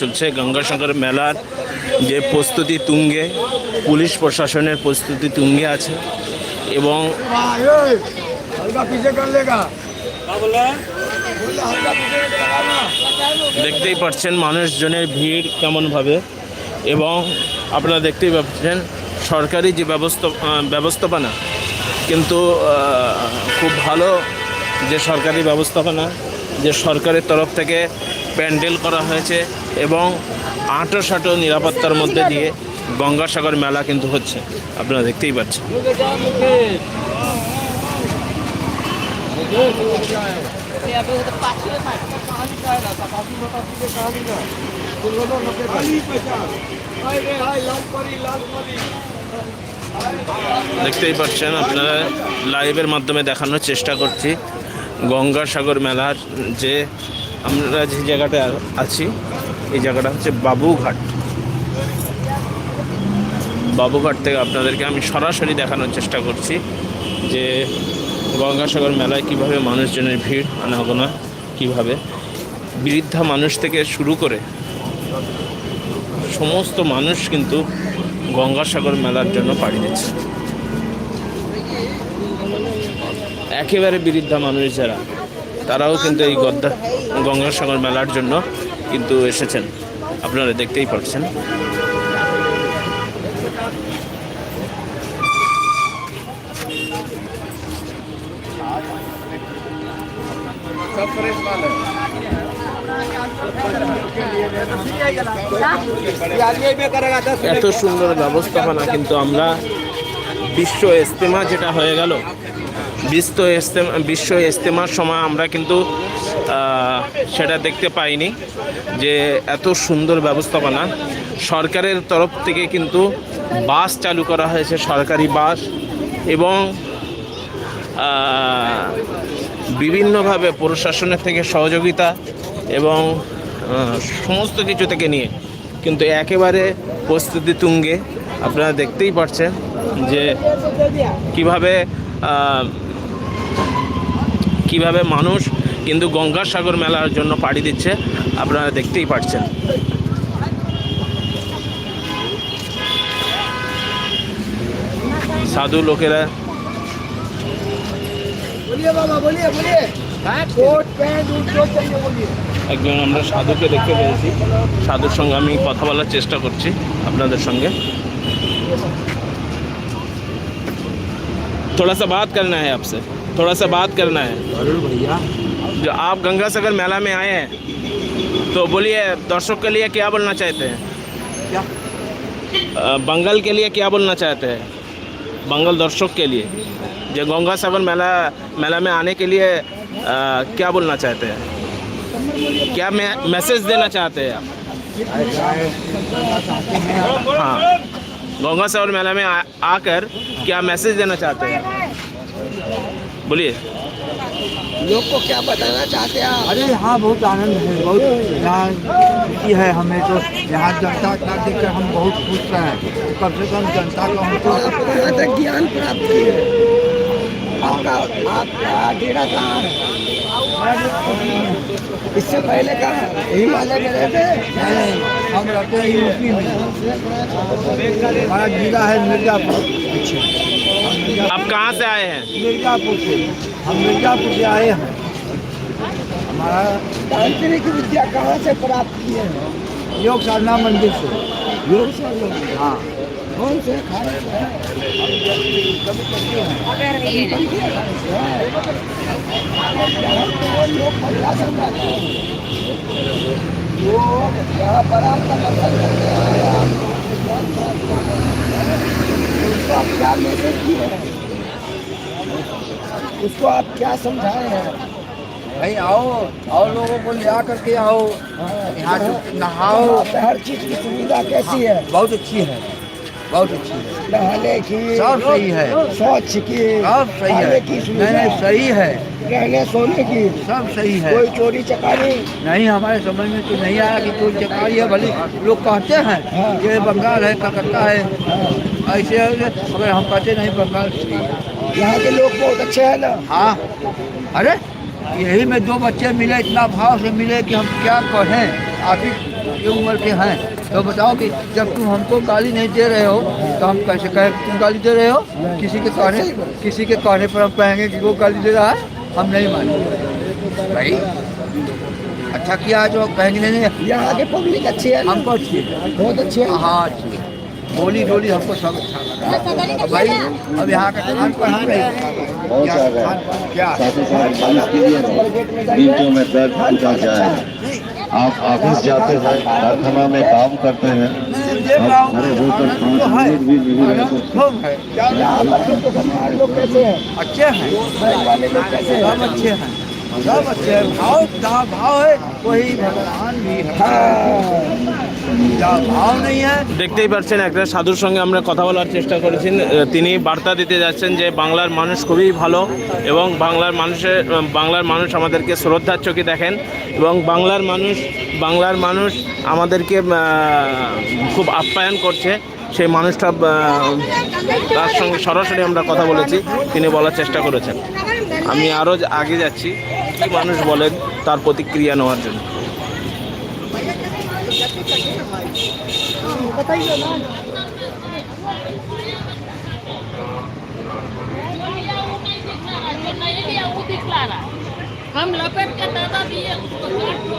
চলছে গঙ্গাসাগর মেলার যে প্রস্তুতি তুঙ্গে পুলিশ প্রশাসনের প্রস্তুতি তুঙ্গে আছে এবং দেখতেই পাচ্ছেন মানুষজনের ভিড় কেমনভাবে এবং আপনারা দেখতেই পাচ্ছেন সরকারি যে ব্যবস্থা ব্যবস্থাপনা কিন্তু খুব ভালো যে সরকারি ব্যবস্থাপনা যে সরকারের তরফ থেকে প্যান্ডেল করা হয়েছে এবং আঁটো সাঁটো নিরাপত্তার মধ্যে দিয়ে গঙ্গাসাগর মেলা কিন্তু হচ্ছে আপনারা দেখতেই পাচ্ছেন দেখতেই পাচ্ছেন আপনারা লাইভের মাধ্যমে দেখানোর চেষ্টা করছি গঙ্গাসাগর মেলার যে আমরা যে জায়গাটা আছি এই জায়গাটা হচ্ছে বাবুঘাট বাবুঘাট থেকে আপনাদেরকে আমি সরাসরি দেখানোর চেষ্টা করছি যে গঙ্গাসাগর মেলায় কীভাবে মানুষজনের ভিড় আনাগোনা কীভাবে বৃদ্ধা মানুষ থেকে শুরু করে সমস্ত মানুষ কিন্তু গঙ্গাসাগর মেলার জন্য পাড়ি দিচ্ছে একেবারে বৃদ্ধা মানুষ যারা তারাও কিন্তু এই গদ্দা গঙ্গাসাগর মেলার জন্য কিন্তু এসেছেন আপনারা দেখতেই পাচ্ছেন এত সুন্দর ব্যবস্থাপনা কিন্তু আমরা বিশ্ব ইস্তেমা যেটা হয়ে গেল বিশ্ব বিশ্ব ইজতেমার সময় আমরা কিন্তু সেটা দেখতে পাইনি যে এত সুন্দর ব্যবস্থাপনা সরকারের তরফ থেকে কিন্তু বাস চালু করা হয়েছে সরকারি বাস এবং বিভিন্নভাবে প্রশাসনের থেকে সহযোগিতা এবং সমস্ত কিছু থেকে নিয়ে কিন্তু একেবারে প্রস্তুতি তুঙ্গে আপনারা দেখতেই পাচ্ছেন যে কিভাবে কিভাবে মানুষ কিন্তু গঙ্গাসাগর মেলার জন্য পাড়ি দিচ্ছে আপনারা দেখতেই পাচ্ছেন সাধু লোকেরা হ্যাঁ, একজন আমরা সাধুকে দেখতে পেয়েছি সাধুর সঙ্গে আমি কথা বলার চেষ্টা করছি আপনাদের সঙ্গে थोड़ा सा बात करना है आपसे थोड़ा सा बात करना है भैया जो आप गंगा सागर मेला में आए हैं तो बोलिए दर्शक के लिए क्या बोलना चाहते हैं क्या बंगल के लिए क्या बोलना चाहते हैं बंगल दर्शक के लिए जो गंगा सागर मेला मेला में आने के लिए आ, क्या बोलना चाहते हैं क्या मैसेज देना चाहते हैं आप हाँ गौंगा सावर मेला में आकर क्या मैसेज देना चाहते हैं बोलिए लोग को क्या बताना चाहते हैं अरे यहाँ बहुत आनंद है बहुत खुशी है हमें तो यहाँ जनता का देखकर हम बहुत खुश रहे हैं कम से कम जनता का हमको ज्ञान प्राप्त किए आपका आपका डेरा कहाँ है इससे पहले कहा हिमालय में रहते रहते हैं मुस्लिम हमारा जिला है मिर्जापुर आप कहाँ से आए हैं मिर्जापुर से हम मिर्जापुर से आए हैं हमारा दारिद्री की विद्या कहाँ से प्राप्त किए हैं योग साधना मंदिर से योग साधना हाँ कौन से खाने हैं उसको आप क्या उसको आप क्या समझाए हैं भाई आओ आओ लोगों को ले आकर के आओ हाँ। यहाँ नहाओ हर चीज़ की सुविधा कैसी हाँ, है बहुत अच्छी है बहुत अच्छी पहले की सब सही है स्वच्छ की सब सही है की नहीं नहीं सही है रहने सोने की सब सही है कोई चोरी चकारी नहीं हमारे समझ में तो नहीं आया कि चोरी चकारी है भले लोग कहते हैं हाँ। ये बंगाल है कलकत्ता है हाँ। ऐसे मगर हम कहते नहीं बंगाल यहाँ के लोग बहुत अच्छे हैं ना हाँ अरे यही में दो बच्चे मिले इतना भाव से मिले कि हम क्या कहें आखिर ये उम्र के हैं तो बताओ कि जब तुम हमको गाली नहीं दे रहे हो तो हम कैसे कहें तुम गाली दे रहे हो किसी के कहने किसी के कहने पर हम कहेंगे कि वो गाली दे रहा है हम नहीं मानेंगे भाई अच्छा किया जो कहेंगे नहीं यहाँ के पब्लिक अच्छी है हमको अच्छी है बहुत अच्छी है हाँ अच्छी है बोली डोली हमको सब अच्छा लगा अच्छा, तो भाई अब यहाँ का खान पान बहुत क्या आप ऑफिस जाते हैं कारखाना में काम करते हैं तो भी तो अच्छे हैं अच्छे हैं सब अच्छे भाव जहाँ भाव है वही भगवान भी দেখতেই পাচ্ছেন একটা সাধুর সঙ্গে আমরা কথা বলার চেষ্টা করেছেন তিনি বার্তা দিতে যাচ্ছেন যে বাংলার মানুষ খুবই ভালো এবং বাংলার মানুষের বাংলার মানুষ আমাদেরকে শ্রদ্ধার চোখে দেখেন এবং বাংলার মানুষ বাংলার মানুষ আমাদেরকে খুব আপ্যায়ন করছে সেই মানুষটা তার সঙ্গে সরাসরি আমরা কথা বলেছি তিনি বলার চেষ্টা করেছেন আমি আরও আগে যাচ্ছি কী মানুষ বলেন তার প্রতিক্রিয়া নেওয়ার জন্য हम लपेट के दादा दिए उसको काट दो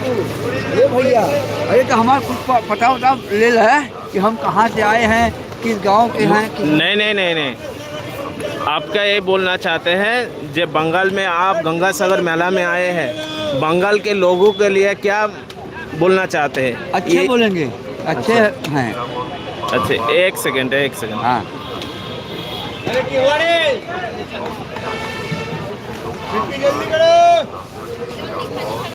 भैया अरे तो हमारे कुछ पता उठा ले है कि हम कहाँ से आए हैं किस गांव के हैं नहीं नहीं नहीं नहीं आपका ये बोलना चाहते हैं जब बंगाल में आप गंगा सागर मेला में आए हैं बंगाल के लोगों के लिए क्या बोलना चाहते हैं अच्छे ये... बोलेंगे अच्छे अच्छा। हैं अच्छे एक सेकंड एक सेकंड हाँ जल्दी करो